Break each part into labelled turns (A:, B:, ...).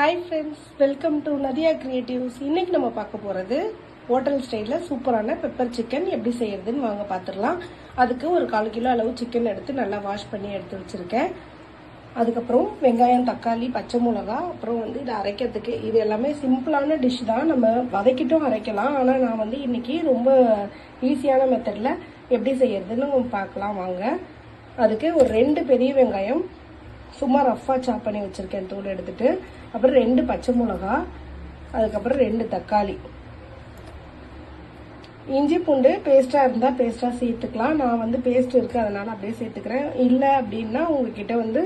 A: Hi friends welcome to Nadiya creatives இன்னைக்கு நம்ம பார்க்க போகிறது ஹோட்டல் ஸ்டைலில் சூப்பரான பெப்பர் சிக்கன் எப்படி செய்யறதுன்னு வாங்க பார்த்துடலாம். அதுக்கு ஒரு கால் கிலோ அளவு சிக்கன் எடுத்து நல்லா வாஷ் பண்ணி எடுத்து வச்சுருக்கேன். அதுக்கப்புறம் வெங்காயம் தக்காளி பச்சை மிளகா அப்புறம் வந்து இதை அரைக்கிறதுக்கு இது எல்லாமே சிம்பிளான டிஷ் தான். நம்ம வதக்கிட்டும் அரைக்கலாம். ஆனால் நான் வந்து இன்னைக்கு ரொம்ப ஈஸியான மெத்தடில் எப்படி செய்யறதுன்னு பார்க்கலாம் வாங்க. அதுக்கு ஒரு ரெண்டு பெரிய வெங்காயம் சும்மா ரஃப்பாக சாப் பண்ணி வச்சுருக்கேன் தூள் எடுத்துகிட்டு அப்புறம் ரெண்டு பச்சை மிளகா அதுக்கப்புறம் ரெண்டு தக்காளி. இஞ்சி பூண்டு பேஸ்ட்டாக இருந்தால் பேஸ்ட்டாக சேர்த்துக்கலாம். நான் வந்து பேஸ்ட் இருக்குது அதனால் அப்படியே சேர்த்துக்கிறேன். இல்லை அப்படின்னா உங்ககிட்ட வந்து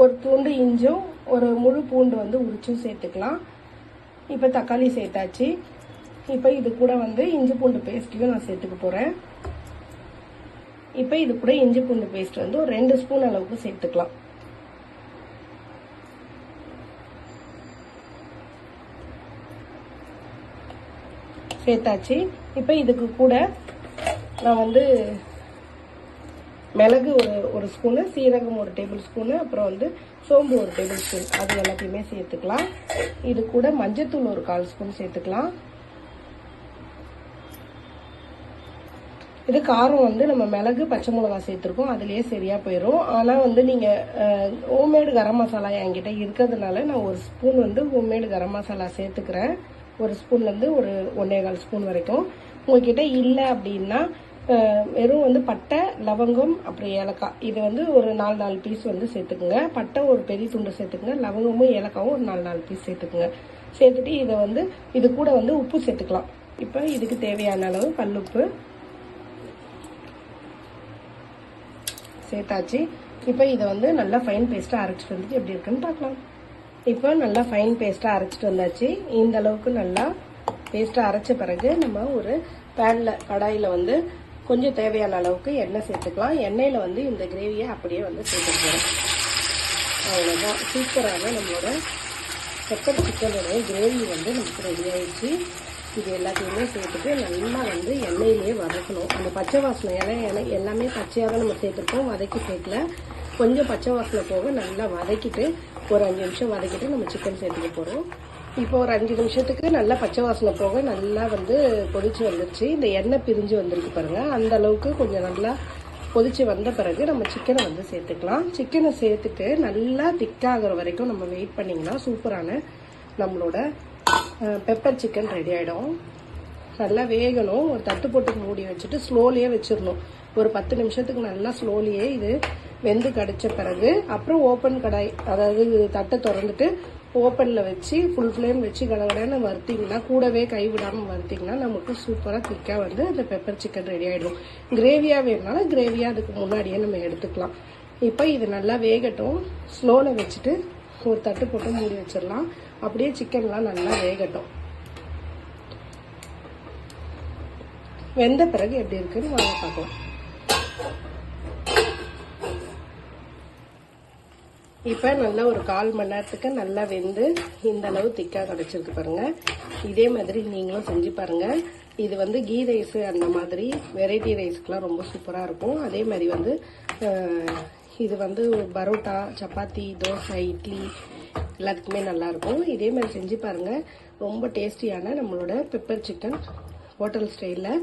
A: ஒரு பூண்டு இஞ்சும் ஒரு முழு பூண்டு வந்து உரிச்சும் சேர்த்துக்கலாம். இப்போ தக்காளி சேர்த்தாச்சு. இப்போ இது கூட வந்து இஞ்சி பூண்டு பேஸ்ட்டையும் நான் சேர்த்துக்க போகிறேன் இப்போ இது கூட இஞ்சி பூண்டு பேஸ்ட் வந்து ஒரு ரெண்டு ஸ்பூன் அளவுக்கு சேர்த்துக்கலாம். சேர்த்தாச்சு. இப்போ இதுக்கு கூட நான் வந்து மிளகு ஒரு ஒரு ஸ்பூனு சீரகம் ஒரு டேபிள் ஸ்பூனு அப்புறம் வந்து சோம்பு ஒரு டேபிள் ஸ்பூன் அது எல்லாத்தையுமே சேர்த்துக்கலாம். இது கூட மஞ்சத்தூள் ஒரு கால் ஸ்பூன் சேர்த்துக்கலாம். இது காரம் வந்து நம்ம மிளகு பச்சை மிளகா சேர்த்துருக்கோம். அதுலேயே சரியாக போயிடும் ஆனால் வந்து நீங்கள் ஹோம்மேடு கரம் மசாலா என்கிட்ட இருக்கிறதுனால நான் ஒரு ஸ்பூன் வந்து ஹோம்மேடு கரம் மசாலா சேர்த்துக்கிறேன். ஒரு ஸ்பூன்லேருந்து ஒரு ஒன்றே கால் ஸ்பூன் வரைக்கும். உங்ககிட்ட இல்லை அப்படின்னா வெறும் வந்து பட்டை லவங்கம் அப்புறம் ஏலக்காய். இது வந்து ஒரு நாலு நாலு பீஸ் வந்து சேர்த்துக்குங்க. பட்டை ஒரு பெரிய துண்டு சேர்த்துக்குங்க. லவங்கமும் ஏலக்காவும் ஒரு நாலு நாலு பீஸ் சேர்த்துக்குங்க. சேர்த்துட்டு இதை வந்து இது கூட வந்து உப்பு சேர்த்துக்கலாம். இப்போ இதுக்கு தேவையான அளவு கல்லுப்பு சேர்த்தாச்சு. இப்போ இதை வந்து நல்லா ஃபைன் பேஸ்ட்டாக அரைச்சிட்டு வந்துட்டு எப்படி இருக்குன்னு பார்க்கலாம். இப்போ நல்லா ஃபைன் பேஸ்ட்டாக அரைச்சிட்டு வந்தாச்சு. இந்த அளவுக்கு நல்லா பேஸ்ட்டாக அரைச்ச பிறகு நம்ம ஒரு பேனில் கடாயில் வந்து கொஞ்சம் தேவையான அளவுக்கு எண்ணெய் சேர்த்துக்கலாம். எண்ணெயில் வந்து இந்த கிரேவியை அப்படியே வந்து சேர்த்துக்கிறோம் அவ்வளோதான் சூப்பராக நம்மளோட பெப்பர் சிக்கனோட கிரேவி வந்து நமக்கு ரெடி ஆயிடுச்சு. இது எல்லாத்தையுமே சேர்த்துட்டு நல்லா வந்து எண்ணெயிலேயே வதக்கணும். அந்த பச்சை வாசனை ஏன்னா எண்ணெய் எல்லாமே பச்சையாக தான் நம்ம சேர்த்துருக்கோம். வதக்கி சேர்க்கல. கொஞ்சம் பச்சை வாசனை போக நல்லா வதக்கிட்டு ஒரு அஞ்சு நிமிஷம் வதக்கிட்டு நம்ம சிக்கன் சேர்த்துக்க போகிறோம் இப்போ ஒரு அஞ்சு நிமிஷத்துக்கு நல்லா பச்சை வாசனை போக நல்லா வந்து கொதிச்சு வந்துருச்சு. இந்த எண்ணெய் பிரிஞ்சு வந்திருக்கு பாருங்கள் அந்த அளவுக்கு கொஞ்சம் நல்லா கொதிச்சு வந்த பிறகு நம்ம சிக்கனை வந்து சேர்த்துக்கலாம். சிக்கனை சேர்த்துட்டு நல்லா திக்காகிற வரைக்கும் நம்ம வெயிட் பண்ணிங்கன்னா சூப்பரான நம்மளோட பெப்பர் சிக்கன் ரெடி ஆகிடும் நல்லா வேகணும். ஒரு தட்டு போட்டு மூடி வச்சுட்டு ஸ்லோலியே வச்சிடணும். ஒரு பத்து நிமிஷத்துக்கு நல்லா ஸ்லோலியே இது வெந்து கடிச்ச பிறகு அப்புறம் ஓப்பன் கடாய் அதாவது தட்டை திறந்துட்டு ஓப்பனில் வச்சு ஃபுல் ஃப்ளேம் வச்சு கடகடன்னு வறுத்திங்கன்னா கூடவே கைவிடாமல் வறுத்திங்கன்னா நமக்கு சூப்பராக திக்காக வந்து அந்த பெப்பர் சிக்கன் ரெடி ஆகிடும் கிரேவியாக வேணுனாலும் கிரேவியாக அதுக்கு முன்னாடியே நம்ம எடுத்துக்கலாம். இப்போ இது நல்லா வேகட்டும். ஸ்லோவில் வச்சுட்டு ஒரு தட்டு போட்டு மூடி வச்சிடலாம். அப்படியே சிக்கன்லாம் நல்லா வேகட்டும். வெந்த பிறகு எப்படி இருக்குன்னு வாங்க பார்க்கலாம். இப்போ நல்லா ஒரு கால் மணி நேரத்துக்கு நல்லா வெந்து இந்த அளவு திக்காக கிடச்சிருக்கு பாருங்க. இதே மாதிரி நீங்களும் செஞ்சு பாருங்க. இது வந்து கீ ரைஸு அந்த மாதிரி வெரைட்டி ரைஸ்க்குலாம் ரொம்ப சூப்பராக இருக்கும். அதே மாதிரி வந்து இது வந்து பரோட்டா சப்பாத்தி தோசை இட்லி எல்லாத்துக்குமே நல்லாயிருக்கும் இதே மாதிரி செஞ்சு பாருங்கள் ரொம்ப டேஸ்டியான நம்மளோட பெப்பர் சிக்கன் ஹோட்டல் ஸ்டைலில்